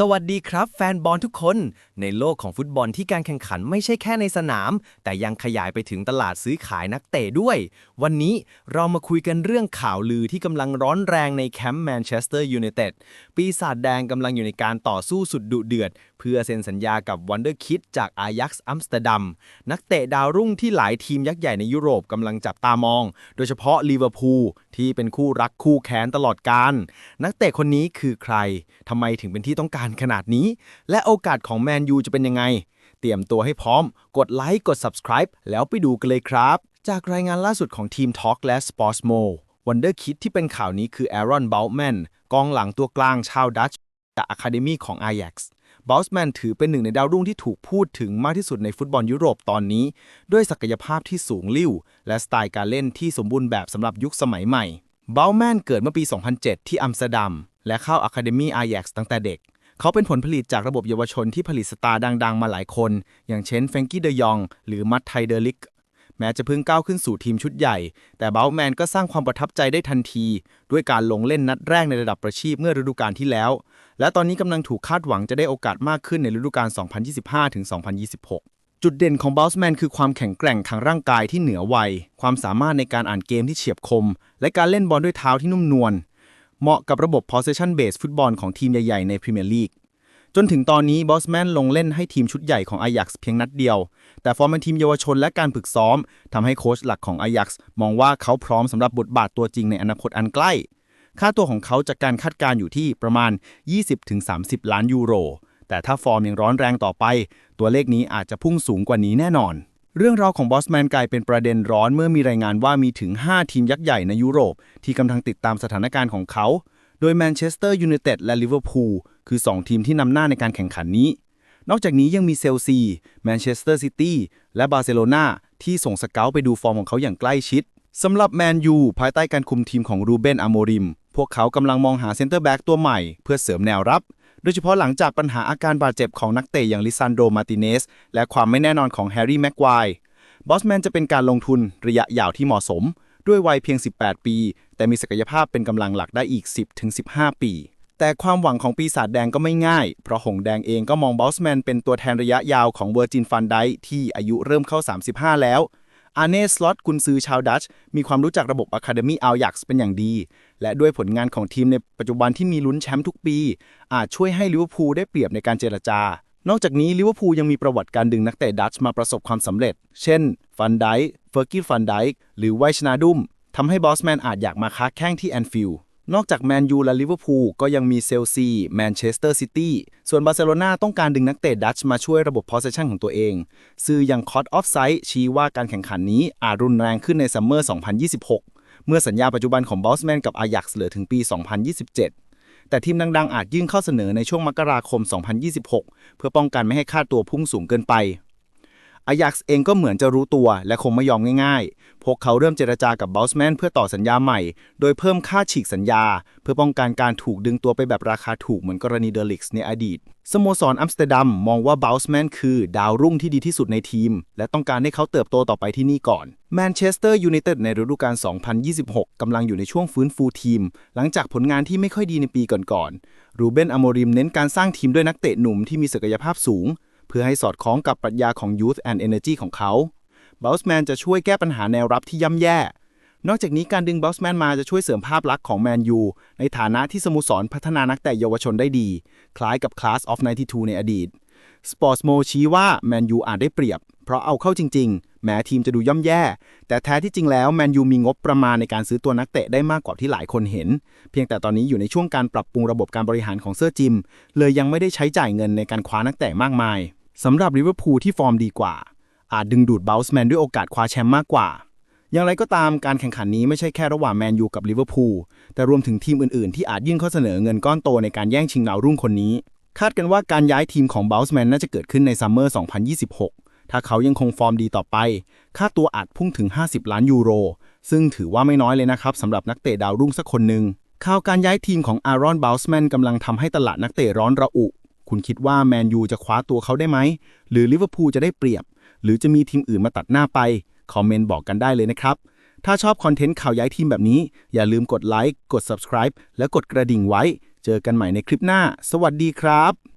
สวัสดีครับแฟนบอลทุกคน ในโลกของฟุตบอลที่การแข่งขันไม่ใช่แค่ในสนาม แต่ยังขยายไปถึงตลาดซื้อขายนักเตะด้วย วันนี้เรามาคุยกันเรื่องข่าวลือที่กำลังร้อนแรงในแคมป์แมนเชสเตอร์ยูไนเต็ดปีศาจแดงกำลังอยู่ในการต่อสู้สุดดุเดือดเพื่อเซ็นสัญญากับวันเดอร์คิดจากอายักซ์อัมสเตอร์ดัมนักเตะดาวรุ่งที่หลายทีมยักษ์ใหญ่ในยุโรปกำลังจับตามอง โดยเฉพาะลิเวอร์พูลที่เป็นคู่รักคู่แค้นตลอดกาลนักเตะคนนี้คือใครทำไมถึงเป็นที่ต้องการขนาดนี้ และโอกาสของแมนยูจะเป็นยังไง เตรียมตัวให้พร้อม กดไลค์กด subscribe แล้วไปดูกันเลยครับ จากรายงานล่าสุดของทีม Talk และ Sportsmo Wonder Kid ที่เป็นข่าวนี้คือแอรอนเบลแมนกองหลังตัวกลางชาวดัตช์จากอะคาเดมีของ Ajax บอสแมนถือเป็นหนึ่งในดาวรุ่งที่ถูกพูดถึงมากที่สุดในฟุตบอลยุโรปตอนนี้ ด้วยศักยภาพที่สูงลิ่ว และสไตล์การเล่นที่สมบูรณ์แบบสำหรับยุคสมัยใหม่บอลแมนเกิดเมื่อปี 2007 ที่อัมสเตอร์ดัม และเข้าอะคาเดมีอาแยกซ์ตั้งแต่เด็ก เขาเป็นผลผลิตจากระบบเยาวชนที่ผลิตสตาร์ดัง ๆ มาหลายคน อย่างเช่นแฟงกี้เดยอง หรือมัตไทเดลิก แม้จะเพิ่งก้าวขึ้นสู่ทีมชุดใหญ่ แต่เบลแมนก็สร้างความประทับใจได้ทันที ด้วยการลงเล่นนัดแรกในระดับประชีพเมื่อฤดูกาลที่แล้ว และตอนนี้กำลังถูกคาดหวังจะได้โอกาสมากขึ้นในฤดูกาล 2025-2026จุดเด่นของบอสแมนคือความแข็งแกร่งทางร่างกายที่เหนือวัย ความสามารถในการอ่านเกมที่เฉียบคม และการเล่นบอลด้วยเท้าที่นุ่มนวล เหมาะกับระบบ possession based ฟุตบอลของทีมใหญ่ ๆ ในพรีเมียร์ลีก จนถึงตอนนี้บอสแมนลงเล่นให้ทีมชุดใหญ่ของอายักซ์เพียงนัดเดียว แต่ฟอร์มเป็นทีมเยาวชนและการฝึกซ้อมทำให้โค้ชหลักของอายักซ์มองว่าเขาพร้อมสำหรับบทบาทตัวจริงในอนาคตอันใกล้ ค่าตัวของเขาจากการคาดการณ์อยู่ที่ประมาณ 20-30 ล้านยูโร แต่ถ้าฟอร์มยังร้อนแรงต่อไป ตัวเลขนี้อาจจะพุ่งสูงกว่านี้แน่นอนเรื่องราวของบอสแมนกลายเป็นประเด็นร้อนเมื่อมีรายงานว่ามีถึง 5 ทีมยักษ์ใหญ่ในยุโรป ที่กำลังติดตามสถานการณ์ของเขา โดยแมนเชสเตอร์ยูไนเต็ดและลิเวอร์พูลคือ 2 ทีมที่นำหน้าในการแข่งขันนี้ นอกจากนี้ยังมีเซลซีแมนเชสเตอร์ซิตี้และบาร์เซโลนาที่ส่งสเกลไปดูฟอร์มของเขาอย่างใกล้ชิดสำหรับแมนยูภายใต้การคุมทีมของรูเบนอโมริม พวกเขากำลังมองหาเซนเตอร์แบ็กตัวใหม่เพื่อเสริมแนวรับ โดยเฉพาะหลังจากปัญหาอาการบาดเจ็บของนักเตะอย่างลิซานโดมาติเนสและความไม่แน่นอนของแฮร์รี่แม็กควายบอสแมนจะเป็นการลงทุนระยะยาวที่เหมาะสม ด้วยวัยเพียง 18 ปี แต่มีศักยภาพเป็นกำลังหลักได้อีก 10-15 ปี แต่ความหวังของปีศาจแดงก็ไม่ง่าย เพราะหงแดงเองก็มองบอสแมนเป็นตัวแทนระยะยาวของเวอร์จินฟันไดที่อายุเริ่มเข้า 35 แล้วอาเน่สล็อตกุนซือชาวดัตช์มีความรู้จักระบบอะคาเดมี่อัลยักซ์เป็นอย่างดี และด้วยผลงานของทีมในปัจจุบันที่มีลุ้นแชมป์ทุกปี อาจช่วยให้ลิเวอร์พูลได้เปรียบในการเจรจา นอกจากนี้ลิเวอร์พูลยังมีประวัติการดึงนักเตะดัตช์มาประสบความสำเร็จ เช่น ฟันไดค์เฟอร์กี้ฟันไดค์หรือไวชนาดุม ทำให้บอสแมนอาจอยากมาค้าแข้งที่แอนฟิลด์นอกจากแมนยูและลิเวอร์พูลก็ยังมีเซลซีแมนเชสเตอร์ซิตี้ส่วนบาร์เซโลนาต้องการดึงนักเตะดัชมาช่วยระบบ possession ของตัวเองสื่ออย่างคอ t ออฟไซ t ์ชี้ว่าการแข่งขันนี้อาจรุนแรงขึ้นในซัมเมอร์ 2026 เมื่อสัญญาปัจจุบันของบอสแมนกับอายักเหลือถึงปี 2027 แต่ทีมดังๆ อาจยื่นข้อเสนอในช่วงมกราคม 2026 เพื่อป้องกันไม่ให้ค่าตัวพุ่งสูงเกินไป อายักซ์เองก็เหมือนจะรู้ตัวและคงไม่ยอมง่ายๆ พวกเขาเริ่มเจรจากับบอสแมนเพื่อต่อสัญญาใหม่ โดยเพิ่มค่าฉีกสัญญา เพื่อป้องกันการถูกดึงตัวไปแบบราคาถูกเหมือนกรณีเดลิกส์ในอดีต สโมสรอัมสเตอร์ดัมมองว่าบอสแมนคือดาวรุ่งที่ดีที่สุดในทีม และต้องการให้เขาเติบโตต่อไปที่นี่ก่อนแมนเชสเตอร์ยูไนเต็ดในฤดูกาล 2026 กำลังอยู่ในช่วงฟื้นฟูทีม หลังจากผลงานที่ไม่ค่อยดีในปีก่อนๆ รูเบน อโมริมเน้นการสร้างทีมด้วยนักเตะหนุ่มที่มีศักยภาพสูง พื่อให้สอดคล้องกับปรัชญาของ Youth and Energy ของเขาบอสแมนจะช่วยแก้ปัญหาแนวรับที่ย่ำแย่ นอกจากนี้การดึงบอสแมนมาจะช่วยเสริมภาพลักษณ์ของแมนยูในฐานะที่สโมสรพัฒนานักเตะเยาวชนได้ดี คล้ายกับ Class of 92 ในอดีต Sportsmo ชี้ว่าแมนยูอาจได้เปรียบ เพราะเอาเข้าจริง ๆ แม้ทีมจะดูย่ำแย่ แต่แท้ที่จริงแล้วแมนยูมีงบประมาณในการซื้อตัวนักเตะได้มากกว่าที่หลายคนเห็น เพียงแต่ตอนนี้อยู่ในช่วงการปรับปรุงระบบการบริหารของเซอร์จิม เลยยังไม่ได้ใช้จ่ายเงินในการคว้านักเตะมากมาย สำหรับลิเวอร์พูลที่ฟอร์มดีกว่า อาจดึงดูดเบลส์แมนด้วยโอกาสคว้าแชมป์มากกว่า อย่างไรก็ตามการแข่งขันนี้ไม่ใช่แค่ระหว่างแมนยูกับลิเวอร์พูลแต่รวมถึงทีมอื่นๆ ที่อาจยื่นข้อเสนอเงินก้อนโตในการแย่งชิงดาวรุ่งคนนี้ คาดกันว่าการย้ายทีมของเบลส์แมนน่าจะเกิดขึ้นในซัมเมอร์ 2026 ถ้าเขายังคงฟอร์มดีต่อไป ค่าตัวอาจพุ่งถึง 50 ล้านยูโร ซึ่งถือว่าไม่น้อยเลยนะครับสำหรับนักเตะดาวรุ่งสักคนหนึ่งข่าวการย้ายทีมของอารอนเบลส์แมนกำลังทำให้ตลาดนักเตะร้อนระอุ คุณคิดว่าแมนยูจะคว้าตัวเขาได้ไหม หรือลิเวอร์พูลจะได้เปรียบ หรือจะมีทีมอื่นมาตัดหน้าไป คอมเมนต์บอกกันได้เลยนะครับ ถ้าชอบคอนเทนต์ข่าวย้ายทีมแบบนี้ อย่าลืมกดไลค์ กด subscribe และกดกระดิ่งไว้ เจอกันใหม่ในคลิปหน้า สวัสดีครับ